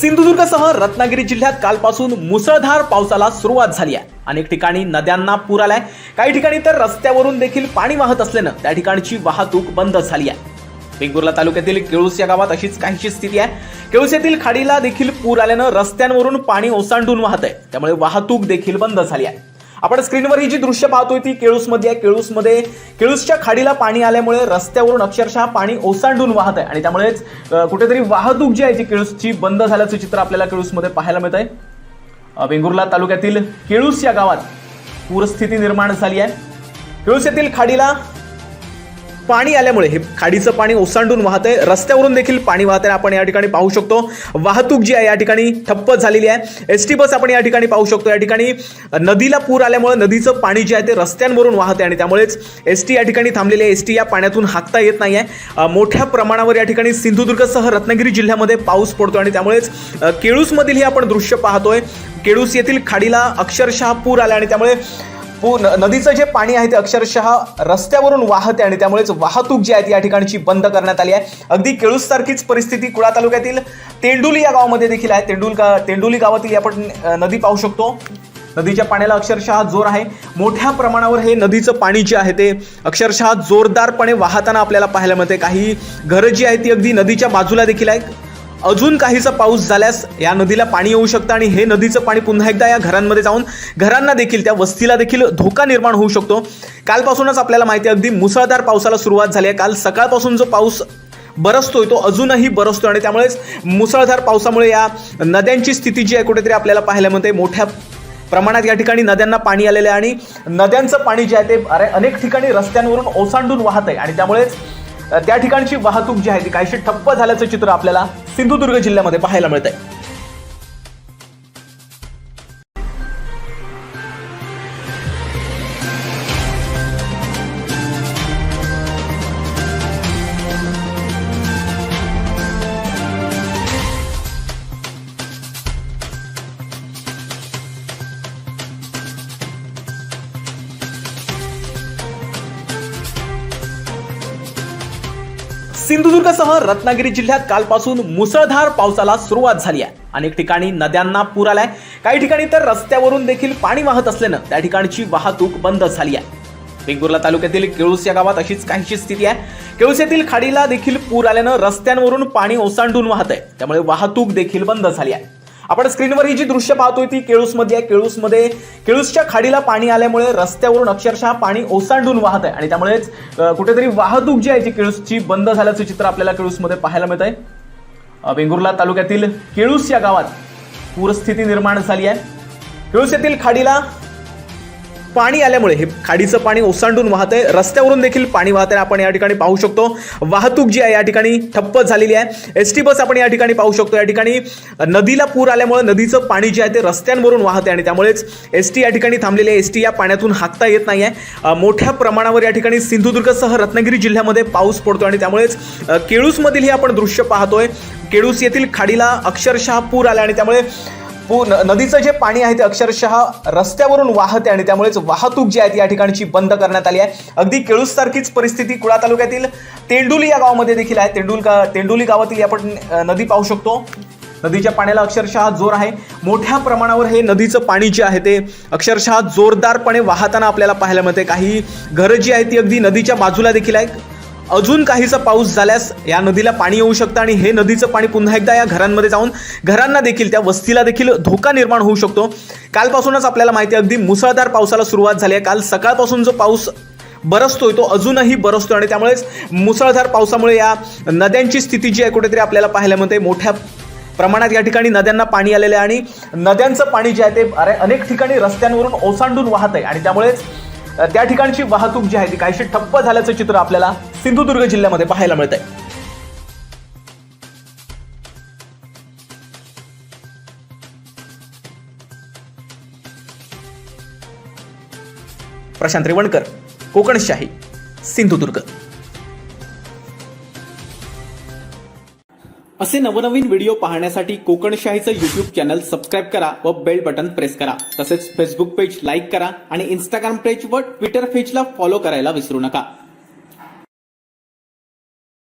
सिंधुदुर्गसह रत्नागिरी जिल्ह्यात कालपासून मुसळधार पावसाला सुरुवात झाली आहे. अनेक ठिकाणी नद्यांना पूर आलाय. काही ठिकाणी तर रस्त्यावरून देखील पाणी वाहत असल्यानं त्या ठिकाणची वाहतूक बंद झाली आहे. वेंगुर्ला तालुक्यातील केळूस या गावात अशीच काहीशी स्थिती आहे. केळूस येथील खाडीला देखील पूर आल्यानं रस्त्यांवरून पाणी ओसांडून वाहत आहे. त्यामुळे वाहतूक देखील बंद झाली आहे. आपण स्क्रीनवर ही जी दृश्य पाहतोय ती केळूसमध्ये आहे. केळूसमध्ये केळूसच्या खाडीला पाणी आल्यामुळे रस्त्यावरून अक्षरशः पाणी ओसांडून वाहत आहे. आणि त्यामुळेच कुठेतरी वाहतूक जी आहे ती केळूसची बंद झाल्याचं चित्र आपल्याला केळूसमध्ये पाहायला मिळत आहे. वेंगुर्ला तालुक्यातील केळूस या गावात पूरस्थिती निर्माण झाली आहे. केळूस येथील खाडीला पाणी आल्यामुळे हे खाडीचं पाणी ओसांडून वाहत आहे. रस्त्यावरून देखील पाणी वाहत आहे. आपण या ठिकाणी पाहू शकतो वाहतूक जी आहे या ठिकाणी ठप्प झालेली आहे. एस टी बस आपण या ठिकाणी पाहू शकतो. या ठिकाणी नदीला पूर आल्यामुळे नदीचं पाणी जे आहे ते रस्त्यांवरून वाहत आहे आणि त्यामुळेच एस टी या ठिकाणी थांबलेली आहे. एस टी या पाण्यातून हाकता येत नाही आहे. मोठ्या प्रमाणावर या ठिकाणी सिंधुदुर्गसह रत्नागिरी जिल्ह्यामध्ये पाऊस पडतो आणि त्यामुळेच केळूसमधील हे आपण दृश्य पाहतोय. केळूस येथील खाडीला अक्षरशः पूर आला आणि त्यामुळे पू नदीचं जे पाणी आहे ते अक्षरशः रस्त्यावरून वाहते आणि त्यामुळेच वाहतूक जी आहे ती या ठिकाणची बंद करण्यात आली आहे. अगदी केळूस सारखीच परिस्थिती कुळा तालुक्यातील तेंडुली या गावामध्ये देखील आहे. तेंडुल का तेंडुली गावातील आपण नदी पाहू शकतो. नदीच्या पाण्याला अक्षरशः जोर आहे. मोठ्या प्रमाणावर हे नदीचं पाणी जे आहे ते अक्षरशः जोरदारपणे वाहताना आपल्याला पाहायला मिळते. काही घरं जी आहेत ती अगदी नदीच्या बाजूला देखील आहे अजून काहीसा पाऊस झाल्यास या नदीला पाणी येऊ शकतं आणि हे नदीचं पाणी पुन्हा एकदा या घरांमध्ये जाऊन घरांना देखील त्या वस्तीला देखील धोका निर्माण होऊ शकतो. कालपासूनच आपल्याला माहिती आहे अगदी मुसळधार पावसाला सुरुवात झाली आहे. काल सकाळपासून जो पाऊस बरसतोय तो अजूनही बरसतोय आणि त्यामुळेच मुसळधार पावसामुळे या नद्यांची स्थिती जी आहे कुठेतरी आपल्याला पाहायला मिळते. मोठ्या प्रमाणात या ठिकाणी नद्यांना पाणी आलेलं आहे आणि नद्यांचं पाणी जे आहे ते अरे अनेक ठिकाणी रस्त्यांवरून ओसांडून वाहत आहे आणि त्यामुळेच त्या ठिकाणची वाहतूक जी आहे ती काहीशी ठप्प झाल्याचं चित्र आपल्याला सिंधुदुर्ग जिल्ह्यामध्ये पाहायला मिळत आहे सिंधुदुर्गसह रत्नागिरी जिल्ह्यात कालपासून मुसळधार पावसाला सुरुवात झाली आहे. अनेक ठिकाणी नद्यांना पूर आलाय. काही ठिकाणी तर रस्त्यावरून देखील पाणी वाहत असल्यानं त्या ठिकाणची वाहतूक बंद झाली आहे. वेंगुर्ला तालुक्यातील केळूस या गावात अशीच काहीशी स्थिती आहे. केळूस येथील खाडीला देखील पूर आल्यानं रस्त्यांवरून पाणी ओसांडून वाहत आहे. त्यामुळे वाहतूक देखील बंद झाली आहे. आपण स्क्रीनवर ही जी दृश्य पाहतोय ती केळूसमध्ये आहे. केळूसमध्ये केळूसच्या खाडीला पाणी आल्यामुळे रस्त्यावरून अक्षरशः पाणी ओसांडून वाहत आहे. आणि त्यामुळेच कुठेतरी वाहतूक जी आहे ती केळूसची बंद झाल्याचं चित्र आपल्याला केळूसमध्ये पाहायला मिळत आहे वेंगुर्ला तालुक्यातील केळूस या गावात पूरस्थिती निर्माण झाली आहे. केळूस येथील खाडीला पाणी आल्यामुळे हे खाडीचं पाणी ओसांडून वाहत आहे रस्त्यावरून देखील पाणी वाहत आहे आपण या ठिकाणी पाहू शकतो. वाहतूक जी आहे या ठिकाणी ठप्प झालेली आहे. एस टी बस आपण या ठिकाणी पाहू शकतो. या ठिकाणी नदीला पूर आल्यामुळे नदीचं पाणी जे आहे ते रस्त्यांवरून वाहते आणि त्यामुळेच एस टी या ठिकाणी थांबलेली आहे. एस टी या पाण्यातून हाकता येत नाही आहे मोठ्या प्रमाणावर या ठिकाणी सिंधुदुर्गसह रत्नागिरी जिल्ह्यामध्ये पाऊस पडतो आणि त्यामुळेच केळूसमधील हे आपण दृश्य पाहतोय. केळूस येथील खाडीला अक्षरशः पूर आला आणि त्यामुळे पू न- नदीचं जे पाणी आहे ते अक्षरशः रस्त्यावरून वाहते आणि त्यामुळेच वाहतूक जी आहे या ठिकाणची बंद करण्यात आली आहे. अगदी केळूससारखीच परिस्थिती कुळा तालुक्यातील तेंडुली या गावामध्ये देखील आहे. तेंडुल का तेंडुली गावातील आपण नदी पाहू शकतो. नदीच्या पाण्याला अक्षरशः जोर आहे. मोठ्या प्रमाणावर हे नदीचं पाणी जे आहे ते अक्षरशः जोरदारपणे वाहताना आपल्याला पाहायला मिळते. काही घरं जी आहेत ती अगदी नदीच्या बाजूला देखील आहे अजून काहीसा पाऊस झाल्यास या नदीला पाणी येऊ शकतं आणि हे नदीचं पाणी पुन्हा एकदा या घरांमध्ये जाऊन घरांना देखील त्या वस्तीला देखील धोका निर्माण होऊ शकतो. कालपासूनच आपल्याला माहिती आहे अगदी मुसळधार पावसाला सुरुवात झाली आहे. काल सकाळपासून जो पाऊस बरसतोय तो अजूनही बरसतोय आणि त्यामुळेच मुसळधार पावसामुळे या नद्यांची स्थिती जी आहे कुठेतरी आपल्याला पाहायला मिळते. मोठ्या प्रमाणात या ठिकाणी नद्यांना पाणी आलेलं आहे आणि नद्यांचं पाणी जे आहे ते अरे अनेक ठिकाणी रस्त्यांवरून ओसांडून वाहत आहे. आणि त्यामुळेच त्या ठिकाणची वाहतूक जी आहे ती काहीशी ठप्प झाल्याचं चित्र आपल्याला सिंधुदुर्ग जिल्ह्यामध्ये पाहायला मिळत आहे प्रशांत रेवणकर कोकणशाही सिंधुदुर्ग. असे नवनवीन व्हिडिओ पाहण्यासाठी कोकणशाहीचं युट्यूब चॅनल सबस्क्राईब करा व बेल बटन प्रेस करा. तसेच फेसबुक पेज लाईक करा आणि इंस्टाग्राम पेज व ट्विटर पेजला फॉलो करायला विसरू नका.